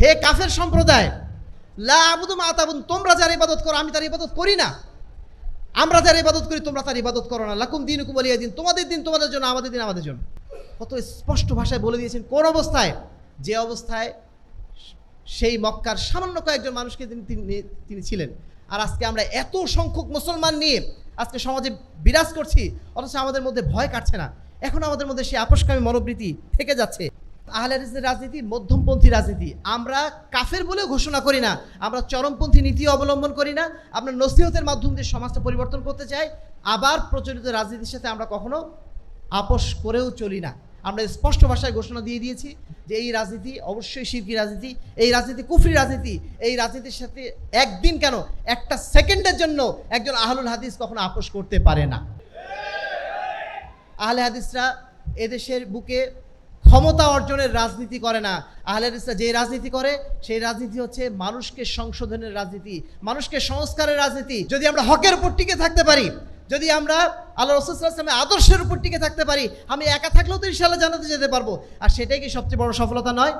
হে কাফের সম্প্রদায় আবুদু তোমরা ইবাদত করো, আমি তার ইবাদত করি না। আমরা ইবাদত করি, তোমরা তার ইবাদত করো না। লাকুম ওয়ালিয়া দিন, তোমাদের দিন তোমাদের জন্য, আমাদের দিন আমাদের জন্য। কত স্পষ্ট ভাষায় বলে দিয়েছেন, কোন অবস্থায়? যে অবস্থায় সেই মক্কার সামান্য কয়েকজন মানুষকে তিনি তিনি- ছিলেন। আর আজকে আমরা এত সংখ্যক মুসলমান নিয়ে আজকে সমাজে বিরাজ করছি, অথচ আমাদের মধ্যে ভয় কাটছে না। এখন আমাদের মধ্যে সেই আপোষকামী মনোবৃত্তি থেকে যাচ্ছে। আহলে রাজনীতি, মধ্যমপন্থী রাজনীতি। আমরা কাফের বলেও ঘোষণা করি না। আমরা চরমপন্থী নীতি অবলম্বন করি না। আমরা নসিহতের মাধ্যম দিয়ে সমাজটা পরিবর্তন করতে চাই। আবার প্রচলিত রাজনীতির সাথে আমরা কখনো আপোষ করেও চলি না। আমরা স্পষ্ট ভাষায় ঘোষণা দিয়ে দিয়েছি যে এই রাজনীতি অবশ্যই শিরকি রাজনীতি, এই রাজনীতি কুফরি রাজনীতি, এই রাজনীতির সাথে একদিন কেন, একটা সেকেন্ডের জন্য একজন আহলুল হাদিস কখনো আপোষ করতে পারে না। আহলে হাদিসরা এদেশের বুকে ক্ষমতা অর্জনের রাজনীতি করে না। আহলে ইসলাম যে রাজনীতি করে, সেই রাজনীতি হচ্ছে মানুষকে সংশোধনের রাজনীতি, মানুষকে সংস্কারের রাজনীতি। যদি আমরা হকের উপর টিকে থাকতে পারি, যদি আমরা আল্লাহ রসুলামের আদর্শের উপর টিকে থাকতে পারি, আমি একা থাকলেও তো ইনশাল্লাহ জানাতে যেতে পারব। আর সেটাই কি সবচেয়ে বড় সফলতা নয়?